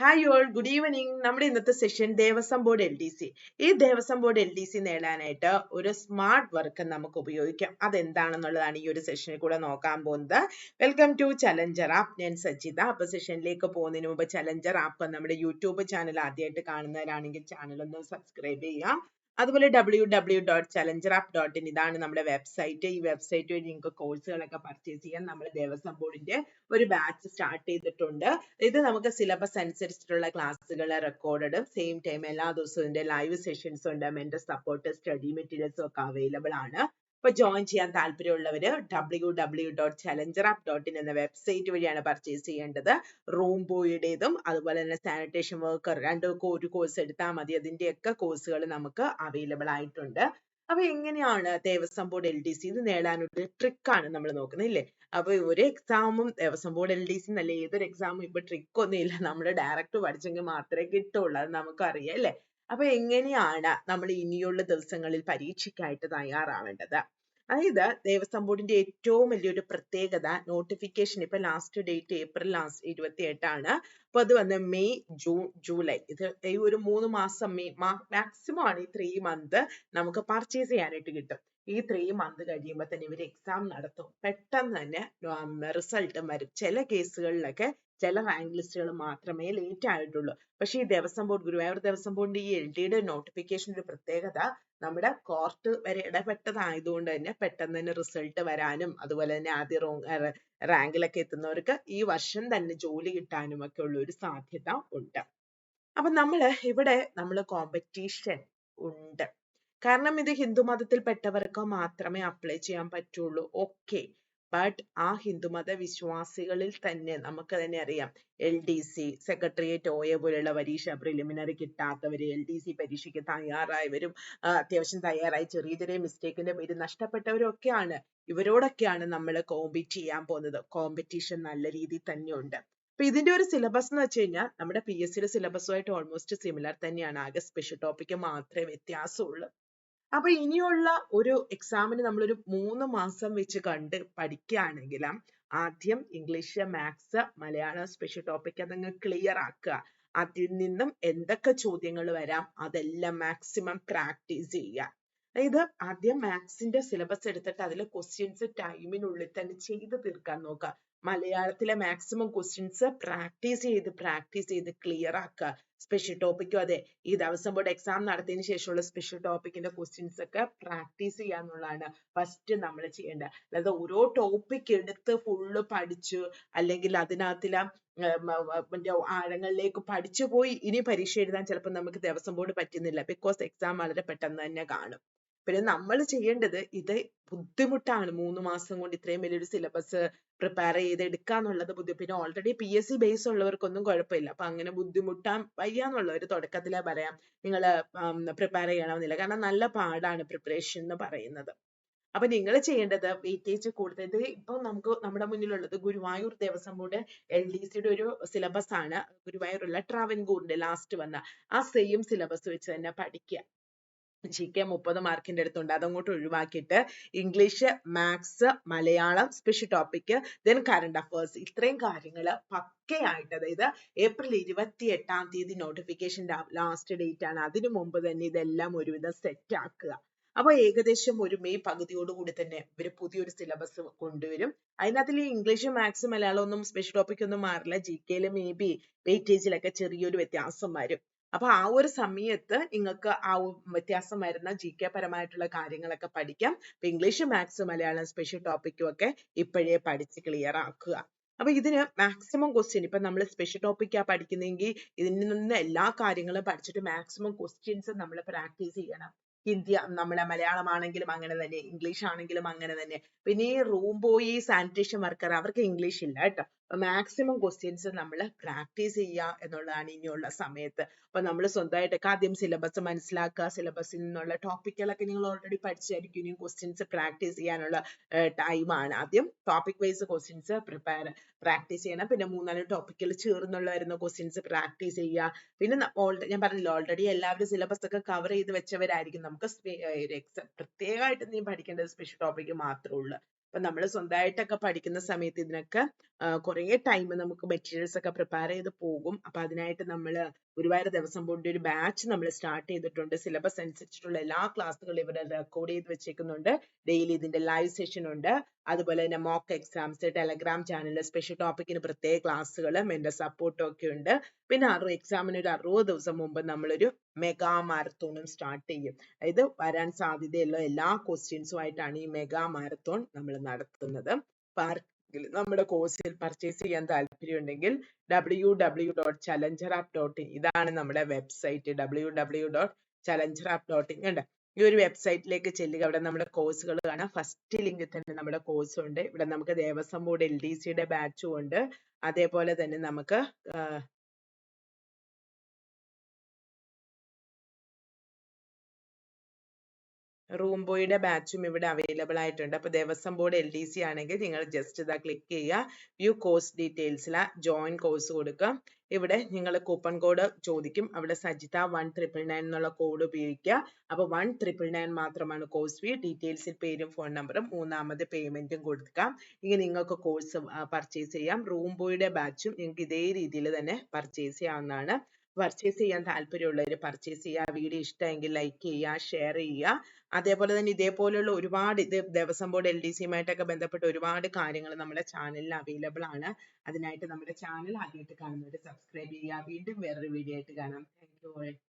Hi all good evening നമ്മുടെ ഇന്നത്തെ session Devaswom board L D C ഈ Devaswom board L D C നേടാനായിട്ട് ഒരു സ്മാർട്ട് വർക്ക് നമുക്ക് ഉപയോഗിക്കാം. അതെന്താണെന്നുള്ളതാണ് ഈ ഒരു സെഷനിൽ കൂടെ നോക്കാൻ പോകുന്നത്. വെൽക്കം ടു ചലഞ്ചർ ആപ്പ് ഞാൻ സജിത അപ്പൊ സെഷനിലേക്ക് പോകുന്നതിന് മുമ്പ് ചലഞ്ചർ ആപ്പ് നമ്മുടെ യൂട്യൂബ് ചാനൽ ആദ്യമായിട്ട് കാണുന്നവരാണെങ്കിൽ ചാനൽ ഒന്ന് സബ്സ്ക്രൈബ് ചെയ്യാം. അതുപോലെ W W dot challenger app dot in ഇതാണ് നമ്മുടെ വെബ്സൈറ്റ് ഈ വെബ്സൈറ്റ് വഴി നിങ്ങൾക്ക് കോഴ്സുകളൊക്കെ പർച്ചേസ് ചെയ്യാൻ നമ്മൾ ദേവസ്വം ബോർഡിന്റെ ഒരു ബാച്ച് സ്റ്റാർട്ട് ചെയ്തിട്ടുണ്ട്. ഇത് നമുക്ക് സിലബസ് അനുസരിച്ചിട്ടുള്ള ക്ലാസ്സുകൾ റെക്കോർഡഡ് സെയിം ടൈം എല്ലാ ദിവസവും ലൈവ് സെഷൻസ് ഉണ്ട്. മെന്റർ സപ്പോർട്ട് സ്റ്റഡി മെറ്റീരിയൽസും ഒക്കെ അവൈലബിൾ ആണ്. അപ്പൊ ജോയിൻ ചെയ്യാൻ താല്പര്യമുള്ളവര് W W dot challenger app dot in എന്ന വെബ്സൈറ്റ് വഴിയാണ് പർച്ചേസ് ചെയ്യേണ്ടത്. റൂം ബോയുടേതും അതുപോലെ തന്നെ സാനിറ്റേഷൻ വർക്കർ രണ്ടും ഒരു കോഴ്സ് എടുത്താൽ മതി. അതിന്റെയൊക്കെ കോഴ്സുകൾ നമുക്ക് അവൈലബിൾ ആയിട്ടുണ്ട്. അപ്പൊ എങ്ങനെയാണ് Devaswom board L D C ഇത് നേടാനൊരു ട്രിക്കാണ് നമ്മൾ നോക്കുന്നത് ഇല്ലേ? അപ്പൊ ഒരു എക്സാമും Devaswom board L D C എന്നല്ല ഏതൊരു എക്സാമും ഇപ്പൊ ട്രിക്ക് ഒന്നും ഇല്ല. നമ്മൾ ഡയറക്റ്റ് പഠിച്ചെങ്കിൽ മാത്രമേ കിട്ടുള്ളൂ. അത് നമുക്കറിയാം അല്ലേ? അപ്പൊ എങ്ങനെയാണ് നമ്മൾ ഇനിയുള്ള ദിവസങ്ങളിൽ പരീക്ഷയ്ക്കായിട്ട് തയ്യാറാവേണ്ടത്? അതായത് ദേവസ്വം ബോർഡിന്റെ ഏറ്റവും വലിയൊരു പ്രത്യേകത നോട്ടിഫിക്കേഷൻ ഇപ്പൊ ലാസ്റ്റ് ഡേറ്റ് ഏപ്രിൽ ലാസ്റ്റ് ഇരുപത്തി എട്ടാണ് അപ്പൊ അത് വന്ന് മെയ് ജൂൺ ജൂലൈ. ഇത് ഈ ഒരു മൂന്ന് മാസം മെയ് മാക്സിമം ആണ് ഈ ത്രീ മന്ത് നമുക്ക് പർച്ചേസ് ചെയ്യാനായിട്ട് കിട്ടും. ഈ ത്രീ മന്ത് കഴിയുമ്പോൾ തന്നെ ഇവർ എക്സാം നടത്തും. പെട്ടെന്ന് തന്നെ റിസൾട്ട് വരും. ചില കേസുകളിലൊക്കെ ചില റാങ്ക് ലിസ്റ്റുകൾ മാത്രമേ ലേറ്റ് ആയിട്ടുള്ളൂ. പക്ഷേ ഈ ദേവസ്വം ബോർഡ് ഗുരുവായൂർ ദേവസ്വം ബോർഡിന്റെ ഈ എൽ ഡിയുടെ നോട്ടിഫിക്കേഷൻ ഒരു പ്രത്യേകത നമ്മുടെ കോർട്ട് വരെ ഇടപെട്ടതായതുകൊണ്ട് തന്നെ പെട്ടെന്ന് തന്നെ റിസൾട്ട് വരാനും അതുപോലെ തന്നെ ആദ്യ റാങ്കിലൊക്കെ എത്തുന്നവർക്ക് ഈ വർഷം തന്നെ ജോലി കിട്ടാനും ഒക്കെ ഉള്ള ഒരു സാധ്യത ഉണ്ട്. അപ്പൊ നമ്മൾ ഇവിടെ നമ്മൾ കോമ്പറ്റീഷൻ ഉണ്ട്. കാരണം ഇത് ഹിന്ദു മതത്തിൽപ്പെട്ടവർക്ക് മാത്രമേ അപ്ലൈ ചെയ്യാൻ പറ്റുള്ളൂ. ഓക്കെ ബട്ട് ആ ഹിന്ദുമത വിശ്വാസികളിൽ തന്നെ നമുക്ക് തന്നെ അറിയാം. L D C secretariat O A പോലുള്ള പരീക്ഷ പ്രിലിമിനറി കിട്ടാത്തവര് എൽ ഡി സി പരീക്ഷയ്ക്ക് തയ്യാറായവരും അത്യാവശ്യം തയ്യാറായി ചെറിയ ചെറിയ മിസ്റ്റേക്കിന്റെ പേര് നഷ്ടപ്പെട്ടവരും ഒക്കെയാണ്. ഇവരോടൊക്കെയാണ് നമ്മൾ കോമ്പീറ്റ് ചെയ്യാൻ പോകുന്നത്. കോമ്പറ്റീഷൻ നല്ല രീതിയിൽ തന്നെ ഉണ്ട് അപ്പൊ ഇതിന്റെ ഒരു സിലബസ് എന്ന് വെച്ച് കഴിഞ്ഞാൽ നമ്മുടെ പി എസ് സിയുടെ സിലബസുമായിട്ട് ഓൾമോസ്റ്റ് സിമിലർ തന്നെയാണ്. ആകെ സ്പെഷ്യൽ ടോപ്പിക്ക് മാത്രമേ വ്യത്യാസമുള്ളൂ. അപ്പൊ ഇനിയുള്ള ഒരു എക്സാമിന് നമ്മളൊരു മൂന്ന് മാസം വെച്ച് കണ്ട് പഠിക്കുകയാണെങ്കിൽ ആദ്യം English maths Malayalam special topic അതങ്ങ് ക്ലിയർ ആക്കുക. അതിൽ നിന്നും എന്തൊക്കെ ചോദ്യങ്ങൾ വരാം? അതെല്ലാം മാക്സിമം പ്രാക്ടീസ് ചെയ്യുക. അതായത് ആദ്യം മാത്സിന്റെ സിലബസ് എടുത്തിട്ട് അതിലെ ക്വസ്റ്റ്യൻസ് ടൈമിനുള്ളിൽ തന്നെ ചെയ്ത് തീർക്കാൻ നോക്കുക. മലയാളത്തിലെ മാക്സിമം ക്വസ്റ്റ്യൻസ് പ്രാക്ടീസ് ചെയ്ത് പ്രാക്ടീസ് ചെയ്ത് ക്ലിയർ ആക്കുക സ്പെഷ്യൽ ടോപ്പിക്കും അതെ. ഈ ദിവസം ബോർഡ് എക്സാം നടത്തിയതിനു ശേഷമുള്ള സ്പെഷ്യൽ ടോപ്പിക്കിന്റെ ക്വസ്റ്റ്യൻസ് ഒക്കെ പ്രാക്ടീസ് ചെയ്യുക എന്നുള്ളതാണ് ഫസ്റ്റ് നമ്മൾ ചെയ്യേണ്ടത്. അല്ലാതെ ഓരോ ടോപ്പിക് എടുത്ത് ഫുള്ള് പഠിച്ചു അല്ലെങ്കിൽ അതിനകത്തിലെ മറ്റേ ആഴങ്ങളിലേക്ക് പഠിച്ചു പോയി ഇനി പരീക്ഷ എഴുതാൻ ചിലപ്പോൾ നമുക്ക് ദേവസ്വം ബോർഡ് പറ്റുന്നില്ല. ബിക്കോസ് എക്സാം വളരെ പെട്ടെന്ന് തന്നെ കാണും. പിന്നെ നമ്മൾ ചെയ്യേണ്ടത് ഇത് ബുദ്ധിമുട്ടാണ് മൂന്ന് മാസം കൊണ്ട് ഇത്രയും വലിയൊരു സിലബസ് പ്രിപ്പയർ ചെയ്ത് എടുക്കുക എന്നുള്ളത് ബുദ്ധി പിന്നെ already P S C base ഉള്ളവർക്കൊന്നും കുഴപ്പമില്ല. അപ്പൊ അങ്ങനെ ബുദ്ധിമുട്ടാൻ വയ്യ എന്നുള്ളവർ തുടക്കത്തിലേ പറയാം. നിങ്ങൾ പ്രിപ്പയർ ചെയ്യണമെന്നില്ല. കാരണം നല്ല പാടാണ് പ്രിപ്പറേഷൻ എന്ന് പറയുന്നത്. അപ്പൊ നിങ്ങൾ ചെയ്യേണ്ടത് വെയിറ്റേജ് കൂടുതൽ. ഇത് ഇപ്പൊ നമുക്ക് നമ്മുടെ മുന്നിലുള്ളത് Guruvayur Devaswom board L D സിയുടെ ഒരു സിലബസ് ആണ്. ഗുരുവായൂർ ഉള്ള ട്രാവൻകൂറിന്റെ ലാസ്റ്റ് വന്ന ആ സെയിം സിലബസ് വെച്ച് തന്നെ പഠിക്കുക ജി കെ മുപ്പത് മാർക്കിന്റെ അടുത്തുണ്ട്. അതങ്ങോട്ട് ഒഴിവാക്കിയിട്ട് English maths Malayalam special topic then current affairs ഇത്രയും കാര്യങ്ങൾ പക്കയായിട്ട് അതായത് ഏപ്രിൽ ഇരുപത്തി എട്ടാം തീയതി നോട്ടിഫിക്കേഷന്റെ ലാസ്റ്റ് ഡേറ്റ് ആണ്. അതിനു മുമ്പ് തന്നെ ഇതെല്ലാം ഒരുവിധം സെറ്റ് ആക്കുക. അപ്പൊ ഏകദേശം ഒരു മെയ് പകുതിയോടുകൂടി തന്നെ ഇവർ പുതിയൊരു സിലബസ് കൊണ്ടുവരും. അതിനകത്തിൽ ഈ ഇംഗ്ലീഷ് മാത്സ് മലയാളം ഒന്നും സ്പെഷ്യൽ ടോപ്പിക് ഒന്നും മാറില്ല. ജി കെയിൽ മേ ബി വെയിറ്റേജിലൊക്കെ ചെറിയൊരു വ്യത്യാസം വരും. അപ്പൊ ആ ഒരു സമയത്ത് നിങ്ങൾക്ക് ആ വ്യത്യാസം വരുന്ന ജി കെ പരമായിട്ടുള്ള കാര്യങ്ങളൊക്കെ പഠിക്കാം. ഇപ്പൊ ഇംഗ്ലീഷ് മാത്സ് മലയാളം സ്പെഷ്യൽ ടോപ്പിക്കും ഒക്കെ ഇപ്പോഴേ പഠിച്ച് ക്ലിയർ ആക്കുക. അപ്പൊ ഇതിന് മാക്സിമം ക്വസ്റ്റ്യൻ ഇപ്പൊ നമ്മൾ സ്പെഷ്യൽ ടോപ്പിക്കാ പഠിക്കുന്നെങ്കിൽ ഇതിൽ നിന്ന് എല്ലാ കാര്യങ്ങളും പഠിച്ചിട്ട് മാക്സിമം ക്വസ്റ്റ്യൻസ് നമ്മൾ പ്രാക്ടീസ് ചെയ്യണം. ഹിന്ദി നമ്മുടെ മലയാളമാണെങ്കിലും അങ്ങനെ തന്നെ ഇംഗ്ലീഷ് ആണെങ്കിലും അങ്ങനെ തന്നെ. പിന്നെ ഈ റൂം ബോയ് സാനിറ്റേഷൻ വർക്കർ അവർക്ക് ഇംഗ്ലീഷ് ഇല്ല കേട്ടോ. മാക്സിമം ക്വസ്റ്റ്യൻസ് നമ്മൾ പ്രാക്ടീസ് ചെയ്യുക എന്നുള്ളതാണ് ഇനിയുള്ള സമയത്ത്. അപ്പൊ നമ്മൾ സ്വന്തമായിട്ട് ആദ്യം സിലബസ് മനസ്സിലാക്കുക സിലബസിൽ നിന്നുള്ള ടോപ്പിക്കുകളൊക്കെ നിങ്ങൾ ഓൾറെഡി പഠിച്ചായിരിക്കും. ഇനിയും ക്വസ്റ്റ്യൻസ് പ്രാക്ടീസ് ചെയ്യാനുള്ള ടൈമാണ് ആദ്യം topic wise questions prepare practice ചെയ്യണം. പിന്നെ മൂന്നാൽ ടോപ്പിക്കിൽ ചേർന്നുള്ള വരുന്ന ക്വസ്റ്റ്യൻസ് പ്രാക്ടീസ് ചെയ്യുക പിന്നെ ഞാൻ പറഞ്ഞില്ല ഓൾറെഡി എല്ലാവരും സിലബസ് ഒക്കെ കവർ ചെയ്ത് വെച്ചവരായിരിക്കും. നമുക്ക് പ്രത്യേകമായിട്ട് നീ പഠിക്കേണ്ട സ്പെഷ്യൽ ടോപ്പിക് മാത്രമേ ഉള്ളൂ. അപ്പൊ നമ്മൾ സ്വന്തമായിട്ടൊക്കെ പഠിക്കുന്ന സമയത്ത് ഇതിനൊക്കെ കുറേ ടൈം നമുക്ക് മെറ്റീരിയൽസ് ഒക്കെ പ്രിപ്പയർ ചെയ്ത് പോകും. അപ്പൊ അതിനായിട്ട് നമ്മൾ ഗുരുവായൂർ ദിവസം കൊണ്ട് ഒരു ബാച്ച് നമ്മൾ സ്റ്റാർട്ട് ചെയ്തിട്ടുണ്ട്. സിലബസ് അനുസരിച്ചിട്ടുള്ള എല്ലാ ക്ലാസ്സുകളും ഇവിടെ റെക്കോർഡ് ചെയ്ത് വെച്ചേക്കുന്നുണ്ട്. ഡെയിലി ഇതിന്റെ ലൈവ് സെഷൻ ഉണ്ട്. അതുപോലെ തന്നെ mock exams Telegram channel special ടോപ്പിക്കിന് പ്രത്യേക ക്ലാസ്സുകൾ എന്റെ സപ്പോർട്ടും ഒക്കെ ഉണ്ട്. പിന്നെ അറു എക്സാമിന് ഒരു അറുപത് ദിവസം മുമ്പ് നമ്മളൊരു മെഗാ മാരത്തോണും സ്റ്റാർട്ട് ചെയ്യും. അതായത് വരാൻ സാധ്യതയുള്ള എല്ലാ ക്വസ്റ്റ്യൻസും ആയിട്ടാണ് ഈ മെഗാ മാരത്തോൺ നമ്മൾ നടത്തുന്നത്. നമ്മുടെ കോഴ്സിൽ പർച്ചേസ് ചെയ്യാൻ താല്പര്യമുണ്ടെങ്കിൽ W W dot challenger app dot in ഇതാണ് നമ്മുടെ website W W dot challenger app dot in ഉണ്ട് ഈ ഒരു വെബ്സൈറ്റിലേക്ക് ചെല്ലുക. അവിടെ നമ്മുടെ കോഴ്സുകൾ കാണാം. ഫസ്റ്റ് ലിങ്കിൽ തന്നെ നമ്മുടെ കോഴ്സ് ഉണ്ട്. ഇവിടെ നമുക്ക് ദേവസ്വം ബോർഡ് എൽ ഡി സിയുടെ ബാച്ചും ഉണ്ട്. അതേപോലെ തന്നെ നമുക്ക് റൂം ബോയുടെ ബാച്ചും ഇവിടെ അവൈലബിൾ ആയിട്ടുണ്ട്. അപ്പോൾ Devaswom board L D C ആണെങ്കിൽ നിങ്ങൾ ജസ്റ്റ് ഇതാ ക്ലിക്ക് ചെയ്യുക. വ്യൂ കോഴ്സ് ഡീറ്റെയിൽസിൽ ജോയിൻ കോഴ്സ് കൊടുക്കുക. ഇവിടെ നിങ്ങൾ കൂപ്പൺ കോഡ് ചോദിക്കും. അവിടെ സജിത വൺ ട്രിപ്പിൾ നയൻ എന്നുള്ള കോഡ് ഉപയോഗിക്കുക. അപ്പോൾ വൺ ട്രിപ്പിൾ നയൻ മാത്രമാണ് കോഴ്സ് ഫീ ഡീറ്റെയിൽസിൽ പേരും ഫോൺ നമ്പറും മൂന്നാമത് പേയ്മെന്റും കൊടുക്കാം ഇനി നിങ്ങൾക്ക് കോഴ്സ് പർച്ചേസ് ചെയ്യാം. റൂം ബോയുടെ ബാച്ചും നിങ്ങൾക്ക് ഇതേ രീതിയിൽ തന്നെ പർച്ചേസ് ചെയ്യാവുന്നതാണ്. പർച്ചേസ് ചെയ്യാൻ താല്പര്യമുള്ളവർ പർച്ചേസ് ചെയ്യുക വീഡിയോ ഇഷ്ടമെങ്കിൽ ലൈക്ക് ചെയ്യുക ഷെയർ ചെയ്യുക. അതേപോലെ തന്നെ ഇതേപോലെയുള്ള ഒരുപാട് ഇത് ദേവസ്വം ബോർഡ് എൽ ഡി സിയുമായിട്ടൊക്കെ ബന്ധപ്പെട്ട ഒരുപാട് കാര്യങ്ങൾ നമ്മുടെ ചാനലിൽ അവൈലബിൾ ആണ്. അതിനായിട്ട് നമ്മുടെ ചാനൽ ആദ്യമായിട്ട് കാണുന്നവർ സബ്സ്ക്രൈബ് ചെയ്യുക. വീണ്ടും വേറൊരു വീഡിയോ ആയിട്ട് കാണാം. Thank you